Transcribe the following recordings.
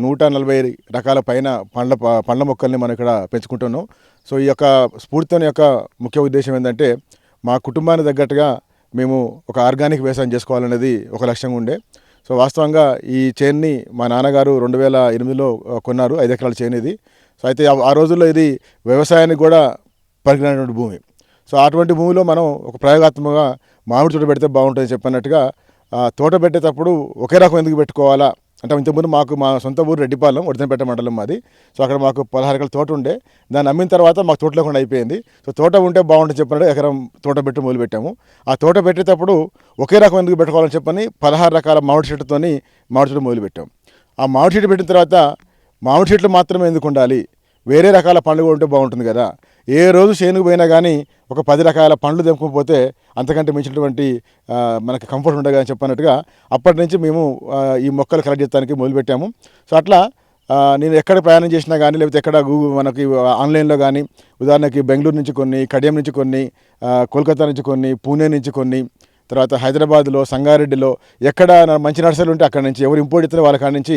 నూట నలభై రకాల పైన పండ్ల ప- పండ్ల మొక్కల్ని మనం ఇక్కడ పెంచుకుంటున్నాం. సో ఈ యొక్క స్ఫూర్తిని యొక్క ముఖ్య ఉద్దేశం ఏంటంటే మా కుటుంబానికి తగ్గట్టుగా మేము ఒక ఆర్గానిక్ వ్యవసాయం చేసుకోవాలనేది ఒక లక్ష్యంగా ఉండే. సో వాస్తవంగా ఈ చేన్ని మా నాన్నగారు రెండు వేల ఎనిమిదిలో కొన్నారు ఐదు ఎకరాల చేను ఇది. సో అయితే ఆ- రోజుల్లో ఇది వ్యవసాయానికి కూడా పరిగినటువంటి భూమి. సో అటువంటి భూమిలో మనం ఒక ప్రయోగాత్మకంగా మామిడి తోట పెడితే బాగుంటుంది చెప్పినట్టుగా తోట పెట్టేటప్పుడు ఒకే రకం ఎందుకు పెట్టుకోవాలా? అంటే ఇంతకుముందు మాకు మా సొంత ఊరు రెడ్డిపాలెం ఒడితనపేట మండలం మాది. సో అక్కడ మాకు పదహారు ఎకరాల తోట ఉండే. దాన్ని అమ్మిన తర్వాత మాకు తోట లేకుండా అయిపోయింది. సో తోట ఉంటే బాగుంటుంది చెప్పినట్టు ఎకరం తోట పెట్టి మొదలు పెట్టాము. ఆ తోట పెట్టేటప్పుడు ఒకే రకం ఎందుకు పెట్టుకోవాలని చెప్పని పదహారు రకాల మామిడి చెట్టుతోని మామిడి చెట్టు మొదలు ఆ మామిడి చెట్టు పెట్టిన తర్వాత మామిడి చెట్లు మాత్రమే ఎందుకు ఉండాలి? వేరే రకాల పండ్లు కూడా ఉంటే బాగుంటుంది కదా. ఏ రోజు చేనుకు పోయినా కానీ ఒక పది రకాల పండ్లు తెంపుకుపోతే అంతకంటే మించినటువంటి మనకి కంఫర్ట్ ఉండదు అని చెప్పినట్టుగా అప్పటి నుంచి మేము ఈ మొక్కలు కలెక్ట్ చేయడానికి మొదలుపెట్టాము. సో అట్లా నేను ఎక్కడ ప్రయాణం చేసినా కానీ లేకపోతే ఎక్కడ గూగుల్ మనకి ఆన్లైన్లో కానీ ఉదాహరణకి బెంగళూరు నుంచి కొన్ని కడియం నుంచి కొన్ని కోల్కతా నుంచి కొన్ని పూణే నుంచి కొన్ని తర్వాత హైదరాబాద్లో సంగారెడ్డిలో ఎక్కడ మంచి నర్సరీలు ఉంటే అక్కడ నుంచి ఎవరు ఇంపోర్ట్ ఇస్తారో వాళ్ళ కాడ నుంచి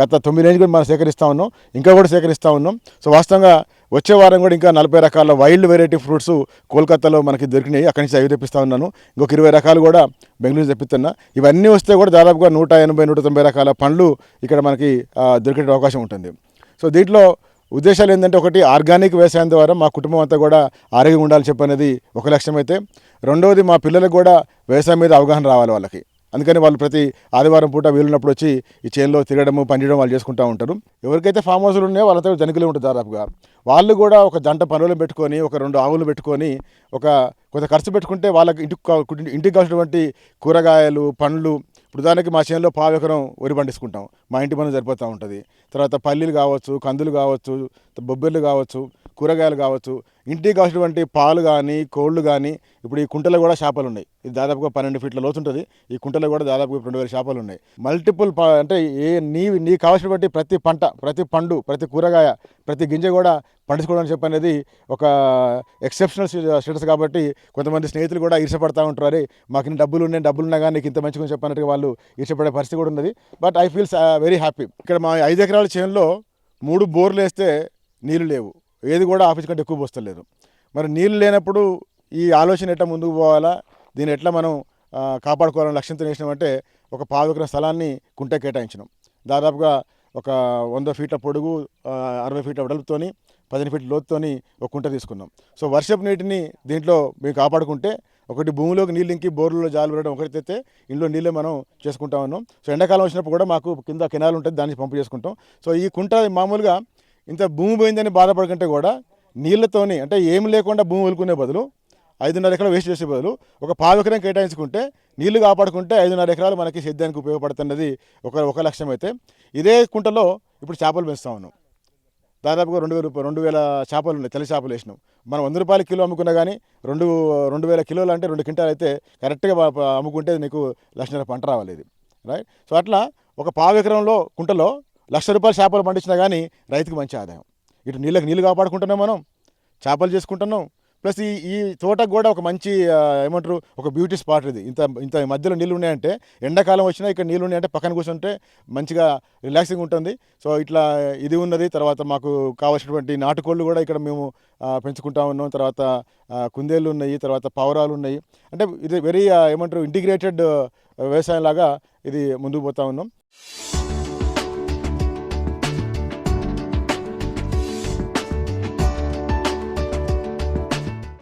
గత తొమ్మిది రేంజ్ కూడా మనం సేకరిస్తూ ఉన్నాం. ఇంకా కూడా సేకరిస్తూ ఉన్నాం. సో వాస్తవంగా వచ్చే వారం కూడా ఇంకా నలభై రకాల వైల్డ్ వెరైటీ ఫ్రూట్స్ కోల్కతాలో మనకి దొరికినాయి. అక్కడి నుంచి అవి తెప్పిస్తూ ఉన్నాను. ఇంకొక ఇరవై రకాలు కూడా బెంగళూరు తెప్పిస్తున్నా. ఇవన్నీ వస్తే కూడా దాదాపుగా నూట ఎనభై నూట తొంభై రకాల పండ్లు ఇక్కడ మనకి దొరికే అవకాశం ఉంటుంది. సో దీంట్లో ఉద్దేశాలు ఏంటంటే ఒకటి ఆర్గానిక్ వ్యవసాయం ద్వారా మా కుటుంబం అంతా కూడా ఆరోగ్యంగా ఉండాలని చెప్పనేది ఒక లక్ష్యం అయితే. రెండవది మా పిల్లలకు కూడా వ్యవసాయం మీద అవగాహన రావాలి వాళ్ళకి. అందుకని వాళ్ళు ప్రతి ఆదివారం పూట వీలున్నప్పుడు వచ్చి ఈ చేనులో తిరగడము పనిచేయడం వాళ్ళు చేసుకుంటూ ఉంటారు. ఎవరికైతే ఫామ్ హౌస్లు ఉన్నాయో వాళ్ళతో జనకులే ఉంటారు దాదాపుగా. వాళ్ళు కూడా ఒక జంట పనులు పెట్టుకొని ఒక రెండు ఆవులు పెట్టుకొని ఒక కొంత ఖర్చు పెట్టుకుంటే వాళ్ళకి ఇంటికి ఇంటికి కావాల్సినటువంటి కూరగాయలు పండ్లు ఇప్పుడు దానికి మా చేనులో పావు ఎకరం వరి పండించుకుంటాం. మా ఇంటి పని సరిపోతూ ఉంటుంది. తర్వాత పల్లీలు కావచ్చు కందులు కావచ్చు బొబ్బెర్లు కావచ్చు కూరగాయలు కావచ్చు ఇంటికి కావాల్సినటువంటి పాలు కానీ కోళ్ళు కానీ ఇప్పుడు ఈ కుంటలో కూడా చేపలు ఉన్నాయి. ఇది దాదాపుగా పన్నెండు ఫీట్ల లోతు ఉంటుంది. ఈ కుంటలో కూడా దాదాపుగా రెండు వేల చేపలు ఉన్నాయి. మల్టిపుల్ ప- అంటే ఏ నీ నీ కావాల్సినటువంటి ప్రతి పంట ప్రతి పండు ప్రతి కూరగాయ ప్రతి గింజ కూడా పండించుకోవడం చెప్పనేది ఒక ఎక్సెప్షనల్ స్టేటస్ కాబట్టి కొంతమంది స్నేహితులు కూడా ఈర్షపడతా ఉంటారు. అరే మాకు ఇన్ని డబ్బులు ఉన్నాయి డబ్బులు ఉన్నా కానీ నీకు ఇంత మంచిగా చెప్పినట్టుగా వాళ్ళు ఈర్షపడే పరిస్థితి కూడా ఉన్నది. But I feels very happy ఇక్కడ మా ఐదు ఎకరాల చేనులో మూడు బోర్లు వేస్తే నీళ్ళు లేవు. ఏది కూడా ఆఫీస్ కంటే ఎక్కువ పోస్తలేదు మరి నీళ్ళు లేనప్పుడు ఈ ఆలోచన ఎట్లా ముందుకు పోవాలా? దీన్ని ఎట్లా మనం కాపాడుకోవాలని లక్ష్యంతో వేసినామంటే ఒక పావు స్థలాన్ని కుంట కేటాయించినాం. దాదాపుగా ఒక వంద ఫీట్ల పొడుగు అరవై ఫీట్ల వెడల్పుతోని పదిహేను ఫీట్ల లోతుతోని ఒక కుంట తీసుకున్నాం. సో వర్షపు నీటిని దీంట్లో మేము కాపాడుకుంటే ఒకటి భూమిలోకి నీళ్ళు ఇంకి బోర్లలో జాలు పెట్టడం అయితే ఇంట్లో నీళ్ళే మనం చేసుకుంటా ఉన్నాం. సో ఎండాకాలం వచ్చినప్పుడు కూడా మాకు కింద కెనాల్ ఉంటుంది దాన్ని పంపు చేసుకుంటాం. సో ఈ కుంట మామూలుగా ఇంత భూమి పోయిందని బాధపడకంటే కూడా నీళ్ళతోని అంటే ఏమి లేకుండా భూమి వదులుకునే బదులు ఐదున్నర ఎకరాలు వేస్ట్ చేసే బదులు ఒక పావు ఎకరం కేటాయించుకుంటే నీళ్ళు కాపాడుకుంటే ఐదున్నర ఎకరాలు మనకి సేద్యానికి ఉపయోగపడుతున్నది ఒక ఒక లక్ష్యం అయితే. ఇదే కుంటలో ఇప్పుడు చేపలు పెంచుతా ఉన్నాం దాదాపుగా రెండు వేల రూపాయలు రెండు వేల చేపలు ఉన్నాయి తెల్ల చేపలు వేసినాం. మనం వంద రూపాయల కిలో అమ్ముకున్నా కానీ రెండు రెండు వేల కిలోలు అంటే రెండు క్వింటాలు అయితే కరెక్ట్గా అమ్ముకుంటే నీకు లక్షన్నర పంట రావాలి ఇది. రైట్ సో అట్లా ఒక పావు ఎకరంలో కుంటలో లక్ష రూపాయల చేపలు పండించినా కానీ రైతుకి మంచి ఆదాయం. ఇటు నీళ్ళకి నీళ్ళు కాపాడుకుంటున్నాం మనం చేపలు చేసుకుంటున్నాం. ప్లస్ ఈ ఈ తోటకు కూడా ఒక మంచి ఏమంటారు ఒక బ్యూటీ స్పాట్ ఇది. ఇంత ఇంత మధ్యలో నీళ్ళు ఉన్నాయంటే ఎండాకాలం వచ్చినా ఇక్కడ నీళ్ళు ఉన్నాయంటే పక్కన కూర్చుంటే మంచిగా రిలాక్సింగ్ ఉంటుంది. సో ఇట్లా ఇది ఉన్నది. తర్వాత మాకు కావాల్సినటువంటి నాటుకోళ్ళు కూడా ఇక్కడ మేము పెంచుకుంటా ఉన్నాం. తర్వాత కుందేళ్ళు ఉన్నాయి. తర్వాత పావురాలు ఉన్నాయి. అంటే ఇది వెరీ ఏమంటారు ఇంటిగ్రేటెడ్ వ్యవసాయం లాగా ఇది ముందుకు పోతా ఉన్నాం.